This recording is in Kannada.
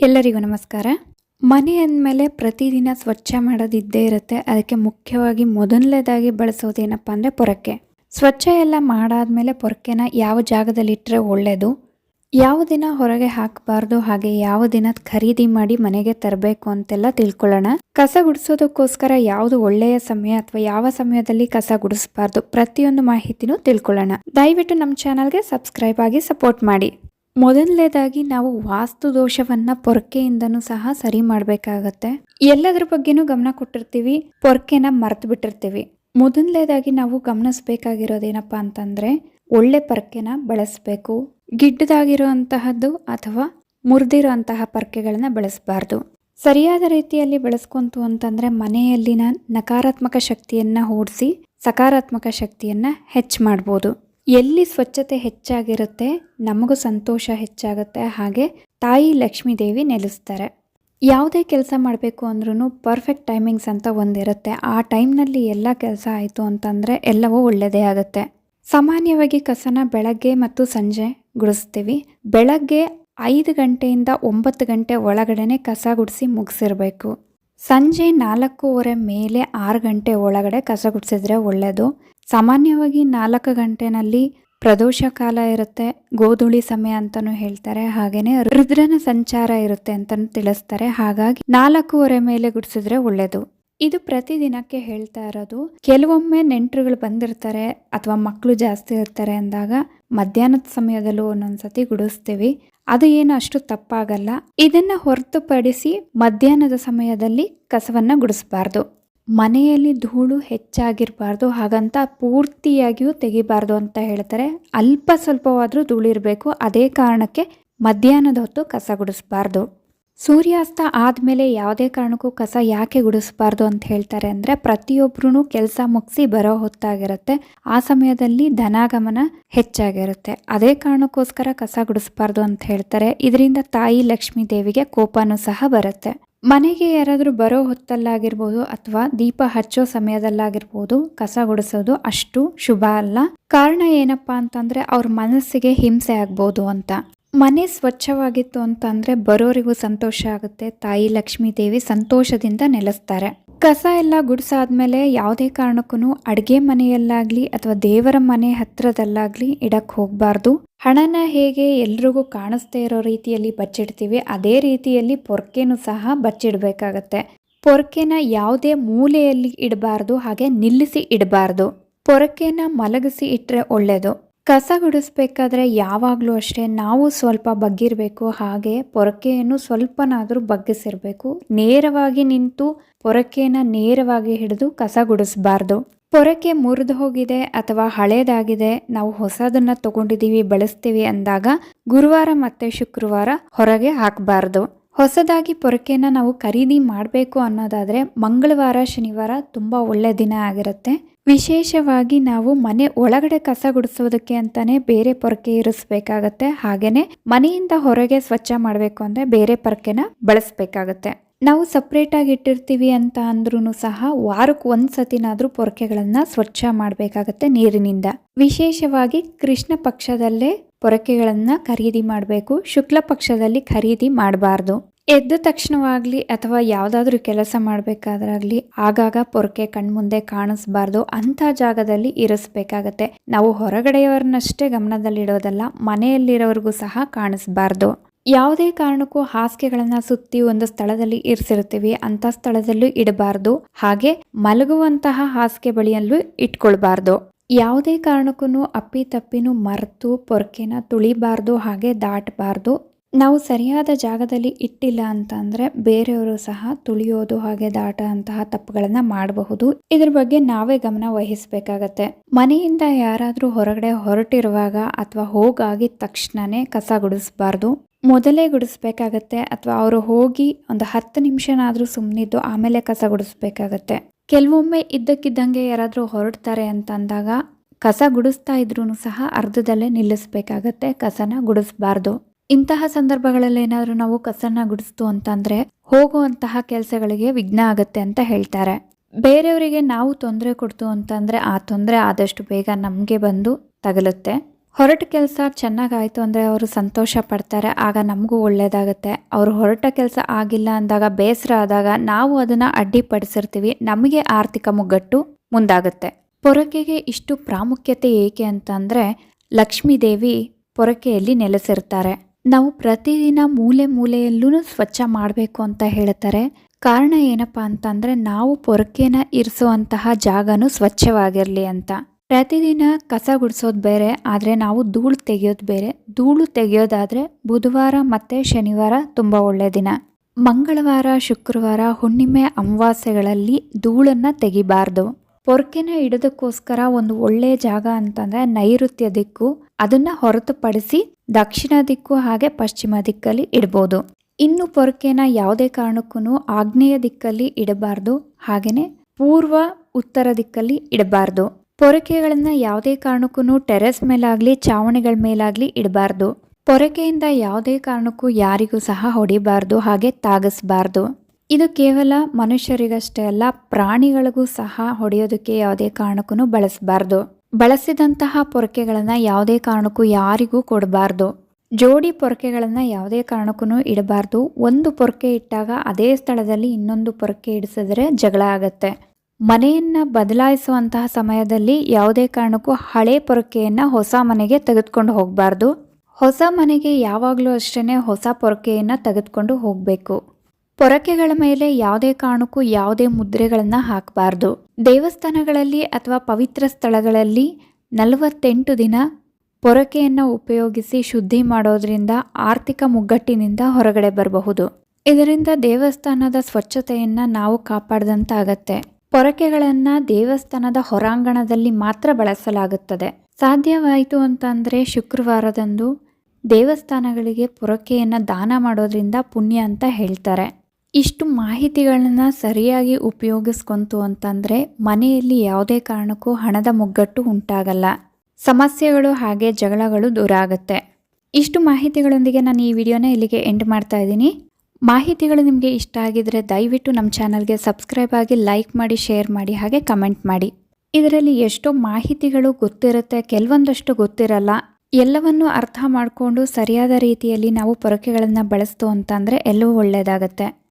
ಎಲ್ಲರಿಗೂ ನಮಸ್ಕಾರ. ಮನೆ ಅಂದಮೇಲೆ ಪ್ರತಿದಿನ ಸ್ವಚ್ಛ ಮಾಡೋದಿದ್ದೇ ಇರುತ್ತೆ. ಅದಕ್ಕೆ ಮುಖ್ಯವಾಗಿ ಮೊದಲನೇದಾಗಿ ಬಳಸೋದೇನಪ್ಪ ಅಂದರೆ ಪೊರಕೆ. ಸ್ವಚ್ಛ ಎಲ್ಲ ಮಾಡಾದಮೇಲೆ ಪೊರಕೆನ ಯಾವ ಜಾಗದಲ್ಲಿಟ್ಟರೆ ಒಳ್ಳೆಯದು ಯಾವ ದಿನ ಹೊರಗೆ ಹಾಕಬಾರ್ದು? ಹಾಗೆ ಯಾವ ದಿನ ಖರೀದಿ ಮಾಡಿ ಮನೆಗೆ ತರಬೇಕು ಅಂತೆಲ್ಲ ತಿಳ್ಕೊಳ್ಳೋಣ. ಕಸ ಗುಡಿಸೋದಕ್ಕೋಸ್ಕರ ಯಾವುದು ಒಳ್ಳೆಯ ಸಮಯ ಅಥವಾ ಯಾವ ಸಮಯದಲ್ಲಿ ಕಸ ಗುಡಿಸಬಾರ್ದು ಪ್ರತಿಯೊಂದು ಮಾಹಿತಿನೂ ತಿಳ್ಕೊಳ್ಳೋಣ. ದಯವಿಟ್ಟು ನಮ್ಮ ಚಾನಲ್ಗೆ ಸಬ್ಸ್ಕ್ರೈಬ್ ಆಗಿ ಸಪೋರ್ಟ್ ಮಾಡಿ. ಮೊದಲನೇದಾಗಿ ನಾವು ವಾಸ್ತು ದೋಷವನ್ನ ಪೊರಕೆಯಿಂದನೂ ಸಹ ಸರಿ ಮಾಡಬೇಕಾಗತ್ತೆ. ಎಲ್ಲದ್ರ ಬಗ್ಗೆನೂ ಗಮನ ಕೊಟ್ಟಿರ್ತೀವಿ, ಪೊರಕೆನ ಮರೆತು ಬಿಟ್ಟಿರ್ತೀವಿ. ಮೊದಲನೇದಾಗಿ ನಾವು ಗಮನಿಸಬೇಕಾಗಿರೋದೇನಪ್ಪ ಅಂತಂದ್ರೆ, ಒಳ್ಳೆ ಪೊರಕೆನ ಬಳಸಬೇಕು. ಗಿಡ್ಡದಾಗಿರುವಂತಹದ್ದು ಅಥವಾ ಮುರಿದಿರೋ ಅಂತಹ ಪೊರಕೆಗಳನ್ನ ಬಳಸಬಾರ್ದು. ಸರಿಯಾದ ರೀತಿಯಲ್ಲಿ ಬಳಸ್ಕೊಂತು ಅಂತಂದ್ರೆ, ಮನೆಯಲ್ಲಿನ ನಕಾರಾತ್ಮಕ ಶಕ್ತಿಯನ್ನ ಓಡಿಸಿ, ಸಕಾರಾತ್ಮಕ ಶಕ್ತಿಯನ್ನ ಹೆಚ್ಚು ಮಾಡ್ಬೋದು. ಎಲ್ಲಿ ಸ್ವಚ್ಛತೆ ಹೆಚ್ಚಾಗಿರುತ್ತೆ, ನಮಗೂ ಸಂತೋಷ ಹೆಚ್ಚಾಗುತ್ತೆ. ಹಾಗೆ ತಾಯಿ ಲಕ್ಷ್ಮೀ ದೇವಿ ನೆಲೆಸ್ತಾರೆ. ಯಾವುದೇ ಕೆಲಸ ಮಾಡಬೇಕು ಅಂದ್ರೂ ಪರ್ಫೆಕ್ಟ್ ಟೈಮಿಂಗ್ಸ್ ಅಂತ ಒಂದಿರುತ್ತೆ. ಆ ಟೈಮ್ನಲ್ಲಿ ಎಲ್ಲ ಕೆಲಸ ಆಯಿತು ಅಂತಂದರೆ ಎಲ್ಲವೂ ಒಳ್ಳೆಯದೇ ಆಗುತ್ತೆ. ಸಾಮಾನ್ಯವಾಗಿ ಕಸನ ಬೆಳಗ್ಗೆ ಮತ್ತು ಸಂಜೆ ಗುಡಿಸ್ತೀವಿ. ಬೆಳಗ್ಗೆ ಐದು ಗಂಟೆಯಿಂದ ಒಂಬತ್ತು ಗಂಟೆ ಒಳಗಡೆನೆ ಕಸ ಗುಡಿಸಿ ಮುಗಿಸಿರ್ಬೇಕು. ಸಂಜೆ ನಾಲ್ಕೂವರೆ ಮೇಲೆ ಆರು ಗಂಟೆ ಒಳಗಡೆ ಕಸ ಗುಡಿಸಿದ್ರೆ ಒಳ್ಳೆಯದು ಸಾಮಾನ್ಯವಾಗಿ ನಾಲ್ಕು ಗಂಟೆನಲ್ಲಿ ಪ್ರದೋಷ ಕಾಲ ಇರುತ್ತೆ, ಗೋಧುಳಿ ಸಮಯ ಅಂತಲೂ ಹೇಳ್ತಾರೆ, ಹಾಗೇನೆ ರುದ್ರನ ಸಂಚಾರ ಇರುತ್ತೆ ಅಂತಲೂ ತಿಳಿಸ್ತಾರೆ. ಹಾಗಾಗಿ ನಾಲ್ಕೂವರೆ ಮೇಲೆ ಗುಡಿಸಿದ್ರೆ ಒಳ್ಳೇದು. ಇದು ಪ್ರತಿದಿನಕ್ಕೆ ಹೇಳ್ತಾ ಇರೋದು. ಕೆಲವೊಮ್ಮೆ ನೆಂಟರುಗಳು ಬಂದಿರ್ತಾರೆ ಅಥವಾ ಮಕ್ಕಳು ಜಾಸ್ತಿ ಇರ್ತಾರೆ ಅಂದಾಗ ಮಧ್ಯಾಹ್ನದ ಸಮಯದಲ್ಲೂ ಒಂದೊಂದ್ಸತಿ ಗುಡಿಸ್ತೀವಿ. ಅದು ಏನು ಅಷ್ಟು ತಪ್ಪಾಗಲ್ಲ. ಇದನ್ನ ಹೊರತುಪಡಿಸಿ ಮಧ್ಯಾಹ್ನದ ಸಮಯದಲ್ಲಿ ಕಸವನ್ನ ಗುಡಿಸಬಾರ್ದು. ಮನೆಯಲ್ಲಿ ಧೂಳು ಹೆಚ್ಚಾಗಿರಬಾರ್ದು, ಹಾಗಂತ ಪೂರ್ತಿಯಾಗಿಯೂ ತೆಗಿಬಾರ್ದು ಅಂತ ಹೇಳ್ತಾರೆ. ಅಲ್ಪ ಸ್ವಲ್ಪವಾದರೂ ಧೂಳಿರಬೇಕು ಅದೇ ಕಾರಣಕ್ಕೆ ಮಧ್ಯಾಹ್ನದ ಹೊತ್ತು ಕಸ ಗುಡಿಸ್ಬಾರ್ದು. ಸೂರ್ಯಾಸ್ತ ಆದಮೇಲೆ ಯಾವುದೇ ಕಾರಣಕ್ಕೂ ಕಸ ಯಾಕೆ ಗುಡಿಸ್ಬಾರ್ದು ಅಂತ ಹೇಳ್ತಾರೆ ಅಂದರೆ ಪ್ರತಿಯೊಬ್ಬರೂ ಕೆಲಸ ಮುಗಿಸಿ ಬರೋ ಹೊತ್ತಾಗಿರುತ್ತೆ. ಆ ಸಮಯದಲ್ಲಿ ಧನಾಗಮನ ಹೆಚ್ಚಾಗಿರುತ್ತೆ. ಅದೇ ಕಾರಣಕ್ಕೋಸ್ಕರ ಕಸ ಗುಡಿಸ್ಬಾರ್ದು ಅಂತ ಹೇಳ್ತಾರೆ. ಇದರಿಂದ ತಾಯಿ ಲಕ್ಷ್ಮೀ ದೇವಿಗೆ ಕೋಪನೂ ಸಹ ಬರುತ್ತೆ. ಮನೆಗೆ ಯಾರಾದರೂ ಬರೋ ಹೊತ್ತಲ್ಲಾಗಿರ್ಬೋದು ಅಥವಾ ದೀಪ ಹಚ್ಚೋ ಸಮಯದಲ್ಲಾಗಿರ್ಬೋದು, ಕಸ ಗುಡಿಸೋದು ಅಷ್ಟು ಶುಭ ಅಲ್ಲ. ಕಾರಣ ಏನಪ್ಪಾ ಅಂತಂದರೆ ಅವ್ರ ಮನಸ್ಸಿಗೆ ಹಿಂಸೆ ಆಗ್ಬೋದು ಅಂತ. ಮನೆ ಸ್ವಚ್ಛವಾಗಿತ್ತು ಅಂತಂದರೆ ಬರೋರಿಗೂ ಸಂತೋಷ ಆಗುತ್ತೆ. ತಾಯಿ ಲಕ್ಷ್ಮೀ ದೇವಿ ಸಂತೋಷದಿಂದ ನೆಲೆಸ್ತಾರೆ. ಕಸ ಎಲ್ಲ ಗುಡಿಸಾದ್ಮೇಲೆ ಯಾವುದೇ ಕಾರಣಕ್ಕೂ ಅಡುಗೆ ಮನೆಯಲ್ಲಾಗ್ಲಿ ಅಥವಾ ದೇವರ ಮನೆ ಹತ್ರದಲ್ಲಾಗ್ಲಿ ಇಡಕ್ಕೆ ಹೋಗಬಾರ್ದು. ಹಣನ ಹೇಗೆ ಎಲ್ರಿಗೂ ಕಾಣಿಸ್ತೇ ಇರೋ ರೀತಿಯಲ್ಲಿ ಬಚ್ಚಿಡ್ತೀವಿ, ಅದೇ ರೀತಿಯಲ್ಲಿ ಪೊರ್ಕೆನೂ ಸಹ ಬಚ್ಚಿಡಬೇಕಾಗತ್ತೆ. ಪೊರ್ಕೆನ ಯಾವುದೇ ಮೂಲೆಯಲ್ಲಿ ಇಡಬಾರ್ದು, ಹಾಗೆ ನಿಲ್ಲಿಸಿ ಇಡಬಾರ್ದು. ಪೊರಕೆನ ಮಲಗಿಸಿ ಇಟ್ಟರೆ ಒಳ್ಳೆಯದು ಕಸ ಗುಡಿಸ್ಬೇಕಾದ್ರೆ ಯಾವಾಗಲೂ ಅಷ್ಟೇ ನಾವು ಸ್ವಲ್ಪ ಬಗ್ಗಿರಬೇಕು, ಹಾಗೆ ಪೊರಕೆಯನ್ನು ಸ್ವಲ್ಪನಾದರೂ ಬಗ್ಗಿಸಿರಬೇಕು. ನೇರವಾಗಿ ನಿಂತು ಪೊರಕೆಯನ್ನು ನೇರವಾಗಿ ಹಿಡಿದು ಕಸ ಗುಡಿಸಬಾರ್ದು. ಪೊರಕೆ ಮುರಿದು ಹೋಗಿದೆ ಅಥವಾ ಹಳೇದಾಗಿದೆ, ನಾವು ಹೊಸದನ್ನ ತಗೊಂಡಿದ್ದೀವಿ ಬಳಸ್ತೀವಿ ಅಂದಾಗ ಗುರುವಾರ ಮತ್ತೆ ಶುಕ್ರವಾರ ಹೊರಗೆ ಹಾಕಬಾರ್ದು. ಹೊಸದಾಗಿ ಪೊರಕೆನ ನಾವು ಖರೀದಿ ಮಾಡಬೇಕು ಅನ್ನೋದಾದರೆ ಮಂಗಳವಾರ, ಶನಿವಾರ ತುಂಬ ಒಳ್ಳೆ ದಿನ ಆಗಿರುತ್ತೆ. ವಿಶೇಷವಾಗಿ ನಾವು ಮನೆ ಒಳಗಡೆ ಕಸ ಗುಡಿಸೋದಕ್ಕೆ ಅಂತಲೇ ಬೇರೆ ಪೊರಕೆ ಇರಿಸ್ಬೇಕಾಗತ್ತೆ. ಹಾಗೇನೆ ಮನೆಯಿಂದ ಹೊರಗೆ ಸ್ವಚ್ಛ ಮಾಡಬೇಕು ಅಂದರೆ ಬೇರೆ ಪೊರಕೆನ ಬಳಸಬೇಕಾಗತ್ತೆ. ನಾವು ಸಪ್ರೇಟಾಗಿ ಇಟ್ಟಿರ್ತೀವಿ ಅಂತ ಅಂದ್ರೂ ಸಹ ವಾರಕ್ಕೆ ಒಂದು ಸತಿನಾದರೂ ಪೊರಕೆಗಳನ್ನು ಸ್ವಚ್ಛ ಮಾಡಬೇಕಾಗತ್ತೆ ನೀರಿನಿಂದ. ವಿಶೇಷವಾಗಿ ಕೃಷ್ಣ ಪಕ್ಷದಲ್ಲೇ ಪೊರಕೆಗಳನ್ನ ಖರೀದಿ ಮಾಡಬೇಕು. ಶುಕ್ಲ ಪಕ್ಷದಲ್ಲಿ ಖರೀದಿ ಮಾಡಬಾರ್ದು. ಎದ್ದ ತಕ್ಷಣವಾಗಲಿ ಅಥವಾ ಯಾವುದಾದ್ರೂ ಕೆಲಸ ಮಾಡಬೇಕಾದ್ರಾಗಲಿ ಆಗಾಗ ಪೊರಕೆ ಕಣ್ಮುಂದೆ ಕಾಣಿಸ್ಬಾರ್ದು. ಅಂಥ ಜಾಗದಲ್ಲಿ ಇರಿಸ್ಬೇಕಾಗತ್ತೆ. ನಾವು ಹೊರಗಡೆಯವರನ್ನಷ್ಟೇ ಗಮನದಲ್ಲಿಡೋದಲ್ಲ, ಮನೆಯಲ್ಲಿರೋರಿಗೂ ಸಹ ಕಾಣಿಸ್ಬಾರ್ದು. ಯಾವುದೇ ಕಾರಣಕ್ಕೂ ಹಾಸಿಗೆಗಳನ್ನು ಸುತ್ತಿ ಒಂದು ಸ್ಥಳದಲ್ಲಿ ಇರಿಸಿರ್ತೀವಿ. ಅಂಥ ಸ್ಥಳದಲ್ಲೂ ಇಡಬಾರ್ದು. ಹಾಗೆ ಮಲಗುವಂತಹ ಹಾಸಿಗೆ ಬಳಿಯಲ್ಲೂ ಇಟ್ಕೊಳ್ಬಾರ್ದು. ಯಾವುದೇ ಕಾರಣಕ್ಕೂ ಅಪ್ಪಿ ತಪ್ಪಿನೂ ಮರೆತು ಪೊರ್ಕೆನ ತುಳಿಬಾರ್ದು ಹಾಗೆ ದಾಟಬಾರ್ದು. ನಾವು ಸರಿಯಾದ ಜಾಗದಲ್ಲಿ ಇಟ್ಟಿಲ್ಲ ಅಂತ ಅಂದ್ರೆ ಬೇರೆಯವರು ಸಹ ತುಳಿಯೋದು ಹಾಗೆ ದಾಟ ಅಂತಹ ತಪ್ಪುಗಳನ್ನು ಮಾಡಬಹುದು. ಇದ್ರ ಬಗ್ಗೆ ನಾವೇ ಗಮನ ವಹಿಸಬೇಕಾಗತ್ತೆ. ಮನೆಯಿಂದ ಯಾರಾದರೂ ಹೊರಗಡೆ ಹೊರಟಿರುವಾಗ ಅಥವಾ ಹೋಗಾಗಿದ ತಕ್ಷಣನೇ ಕಸ ಗುಡಿಸಬಾರ್ದು. ಮೊದಲೇ ಗುಡಿಸ್ಬೇಕಾಗತ್ತೆ ಅಥವಾ ಅವರು ಹೋಗಿ ಒಂದು ಹತ್ತು ನಿಮಿಷನಾದರೂ ಸುಮ್ಮನಿದ್ದು ಆಮೇಲೆ ಕಸ ಗುಡಿಸ್ಬೇಕಾಗತ್ತೆ. ಕೆಲವೊಮ್ಮೆ ಇದ್ದಕ್ಕಿದ್ದಂಗೆ ಯಾರಾದರೂ ಹೊರಡ್ತಾರೆ ಅಂತ ಅಂದಾಗ ಕಸ ಗುಡಿಸ್ತಾ ಇದ್ರೂ ಸಹ ಅರ್ಧದಲ್ಲೇ ನಿಲ್ಲಿಸಬೇಕಾಗತ್ತೆ ಕಸನ ಗುಡಿಸ್ಬಾರ್ದು. ಇಂತಹ ಸಂದರ್ಭಗಳಲ್ಲಿ ಏನಾದರೂ ನಾವು ಕಸನ ಗುಡಿಸ್ತು ಅಂತಂದರೆ ಹೋಗುವಂತಹ ಕೆಲಸಗಳಿಗೆ ವಿಘ್ನ ಆಗುತ್ತೆ ಅಂತ ಹೇಳ್ತಾರೆ. ಬೇರೆಯವರಿಗೆ ನಾವು ತೊಂದರೆ ಕೊಡ್ತು ಅಂತಂದರೆ ಆ ತೊಂದರೆ ಆದಷ್ಟು ಬೇಗ ನಮಗೆ ಬಂದು ತಗಲುತ್ತೆ. ಹೊರಟ ಕೆಲಸ ಚೆನ್ನಾಗಾಯಿತು ಅಂದರೆ ಅವರು ಸಂತೋಷ ಪಡ್ತಾರೆ, ಆಗ ನಮಗೂ ಒಳ್ಳೆಯದಾಗುತ್ತೆ ಅವರು ಹೊರಟ ಕೆಲಸ ಆಗಿಲ್ಲ ಅಂದಾಗ, ಬೇಸರ ಆದಾಗ ನಾವು ಅದನ್ನು ಅಡ್ಡಿಪಡಿಸಿರ್ತೀವಿ. ನಮಗೆ ಆರ್ಥಿಕ ಮುಗ್ಗಟ್ಟು ಮುಂದಾಗುತ್ತೆ. ಪೊರಕೆಗೆ ಇಷ್ಟು ಪ್ರಾಮುಖ್ಯತೆ ಏಕೆ ಅಂತಂದರೆ, ಲಕ್ಷ್ಮೀದೇವಿ ಪೊರಕೆಯಲ್ಲಿ ನೆಲೆಸಿರ್ತಾರೆ. ನಾವು ಪ್ರತಿದಿನ ಮೂಲೆ ಮೂಲೆಯಲ್ಲೂ ಸ್ವಚ್ಛ ಮಾಡಬೇಕು ಅಂತ ಹೇಳ್ತಾರೆ. ಕಾರಣ ಏನಪ್ಪ ಅಂತಂದರೆ, ನಾವು ಪೊರಕೆನ ಇರಿಸುವಂತಹ ಜಾಗನೂ ಸ್ವಚ್ಛವಾಗಿರಲಿ ಅಂತ. ಪ್ರತಿದಿನ ಕಸ ಗುಡಿಸೋದು ಬೇರೆ, ಆದರೆ ನಾವು ಧೂಳು ತೆಗೆಯೋದು ಬೇರೆ. ಧೂಳು ತೆಗೆಯೋದಾದರೆ ಬುಧವಾರ ಮತ್ತು ಶನಿವಾರ ತುಂಬ ಒಳ್ಳೆಯ ದಿನ. ಮಂಗಳವಾರ, ಶುಕ್ರವಾರ ಹುಣ್ಣಿಮೆ ಅಮಾವಾಸ್ಯೆಗಳಲ್ಲಿ ಧೂಳನ್ನು ತೆಗಿಬಾರ್ದು. ಪೊರ್ಕೆನ ಇಡೋದಕ್ಕೋಸ್ಕರ ಒಂದು ಒಳ್ಳೆಯ ಜಾಗ ಅಂತಂದರೆ ನೈಋತ್ಯ ದಿಕ್ಕು. ಅದನ್ನು ಹೊರತುಪಡಿಸಿ ದಕ್ಷಿಣ ದಿಕ್ಕು ಹಾಗೆ ಪಶ್ಚಿಮ ದಿಕ್ಕಲ್ಲಿ ಇಡ್ಬೋದು. ಇನ್ನು ಪೊರ್ಕೆನ ಯಾವುದೇ ಕಾರಣಕ್ಕೂ ಆಗ್ನೇಯ ದಿಕ್ಕಲ್ಲಿ ಇಡಬಾರ್ದು. ಹಾಗೆಯೇ ಪೂರ್ವ, ಉತ್ತರ ದಿಕ್ಕಲ್ಲಿ ಇಡಬಾರ್ದು. ಪೊರಕೆಗಳನ್ನ ಯಾವುದೇ ಕಾರಣಕ್ಕೂ ಟೆರೆಸ್ ಮೇಲಾಗಲಿ, ಚಾವಣಿಗಳ ಮೇಲಾಗಲಿ ಇಡಬಾರ್ದು. ಪೊರಕೆಯಿಂದ ಯಾವುದೇ ಕಾರಣಕ್ಕೂ ಯಾರಿಗೂ ಸಹ ಹೊಡಿಬಾರ್ದು, ಹಾಗೆ ತಾಗಿಸ್ಬಾರ್ದು. ಇದು ಕೇವಲ ಮನುಷ್ಯರಿಗಷ್ಟೇ ಅಲ್ಲ, ಪ್ರಾಣಿಗಳಿಗೂ ಸಹ ಹೊಡೆಯೋದಕ್ಕೆ ಯಾವುದೇ ಕಾರಣಕ್ಕೂ ಬಳಸಬಾರ್ದು. ಬಳಸಿದಂತಹ ಪೊರಕೆಗಳನ್ನು ಯಾವುದೇ ಕಾರಣಕ್ಕೂ ಯಾರಿಗೂ ಕೊಡಬಾರ್ದು. ಜೋಡಿ ಪೊರಕೆಗಳನ್ನು ಯಾವುದೇ ಕಾರಣಕ್ಕೂ ಇಡಬಾರ್ದು. ಒಂದು ಪೊರಕೆ ಇಟ್ಟಾಗ ಅದೇ ಸ್ಥಳದಲ್ಲಿ ಇನ್ನೊಂದು ಪೊರಕೆ ಇಡಿಸಿದ್ರೆ ಜಗಳ ಆಗತ್ತೆ. ಮನೆಯನ್ನು ಬದಲಾಯಿಸುವಂತಹ ಸಮಯದಲ್ಲಿ ಯಾವುದೇ ಕಾರಣಕ್ಕೂ ಹಳೆ ಪೊರಕೆಯನ್ನು ಹೊಸ ಮನೆಗೆ ತೆಗೆದುಕೊಂಡು ಹೋಗಬಾರ್ದು. ಹೊಸ ಮನೆಗೆ ಯಾವಾಗಲೂ ಅಷ್ಟೇ ಹೊಸ ಪೊರಕೆಯನ್ನು ತೆಗೆದುಕೊಂಡು ಹೋಗಬೇಕು. ಪೊರಕೆಗಳ ಮೇಲೆ ಯಾವುದೇ ಕಾರಣಕ್ಕೂ ಯಾವುದೇ ಮುದ್ರೆಗಳನ್ನು ಹಾಕಬಾರ್ದು. ದೇವಸ್ಥಾನಗಳಲ್ಲಿ ಅಥವಾ ಪವಿತ್ರ ಸ್ಥಳಗಳಲ್ಲಿ ನಲವತ್ತೆಂಟು ದಿನ ಪೊರಕೆಯನ್ನು ಉಪಯೋಗಿಸಿ ಶುದ್ಧಿ ಮಾಡೋದರಿಂದ ಆರ್ಥಿಕ ಮುಗ್ಗಟ್ಟಿನಿಂದ ಹೊರಗಡೆ ಬರಬಹುದು. ಇದರಿಂದ ದೇವಸ್ಥಾನದ ಸ್ವಚ್ಛತೆಯನ್ನು ನಾವು ಕಾಪಾಡಿದಂತಾಗತ್ತೆ. ಪೊರಕೆಗಳನ್ನು ದೇವಸ್ಥಾನದ ಹೊರಾಂಗಣದಲ್ಲಿ ಮಾತ್ರ ಬಳಸಲಾಗುತ್ತದೆ. ಸಾಧ್ಯವಾಯಿತು ಅಂತಂದರೆ ಶುಕ್ರವಾರದಂದು ದೇವಸ್ಥಾನಗಳಿಗೆ ಪೊರಕೆಯನ್ನು ದಾನ ಮಾಡೋದ್ರಿಂದ ಪುಣ್ಯ ಅಂತ ಹೇಳ್ತಾರೆ. ಇಷ್ಟು ಮಾಹಿತಿಗಳನ್ನು ಸರಿಯಾಗಿ ಉಪಯೋಗಿಸ್ಕೊಂತು ಅಂತಂದರೆ ಮನೆಯಲ್ಲಿ ಯಾವುದೇ ಕಾರಣಕ್ಕೂ ಹಣದ ಮುಗ್ಗಟ್ಟು ಉಂಟಾಗಲ್ಲ. ಸಮಸ್ಯೆಗಳು ಹಾಗೆ ಜಗಳಗಳು ದೂರ ಆಗುತ್ತೆ. ಇಷ್ಟು ಮಾಹಿತಿಗಳೊಂದಿಗೆ ನಾನು ಈ ವಿಡಿಯೋನ ಇಲ್ಲಿಗೆ ಎಂಡ್ ಮಾಡ್ತಾ ಇದ್ದೀನಿ. ಮಾಹಿತಿಗಳು ನಿಮಗೆ ಇಷ್ಟ ಆಗಿದ್ರೆ ದಯವಿಟ್ಟು ನಮ್ಮ ಚಾನಲ್ಗೆ ಸಬ್ಸ್ಕ್ರೈಬ್ ಆಗಿ ಲೈಕ್ ಮಾಡಿ, ಶೇರ್ ಮಾಡಿ, ಹಾಗೆ ಕಮೆಂಟ್ ಮಾಡಿ. ಇದರಲ್ಲಿ ಎಷ್ಟೋ ಮಾಹಿತಿಗಳು ಗೊತ್ತಿರುತ್ತೆ, ಕೆಲವೊಂದಷ್ಟು ಗೊತ್ತಿರಲ್ಲ. ಎಲ್ಲವನ್ನು ಅರ್ಥ ಮಾಡಿಕೊಂಡು ಸರಿಯಾದ ರೀತಿಯಲ್ಲಿ ನಾವು ಪೊರಕೆಗಳನ್ನು ಬಳಸ್ತು ಅಂತಂದರೆ ಎಲ್ಲವೂ ಒಳ್ಳೆಯದಾಗತ್ತೆ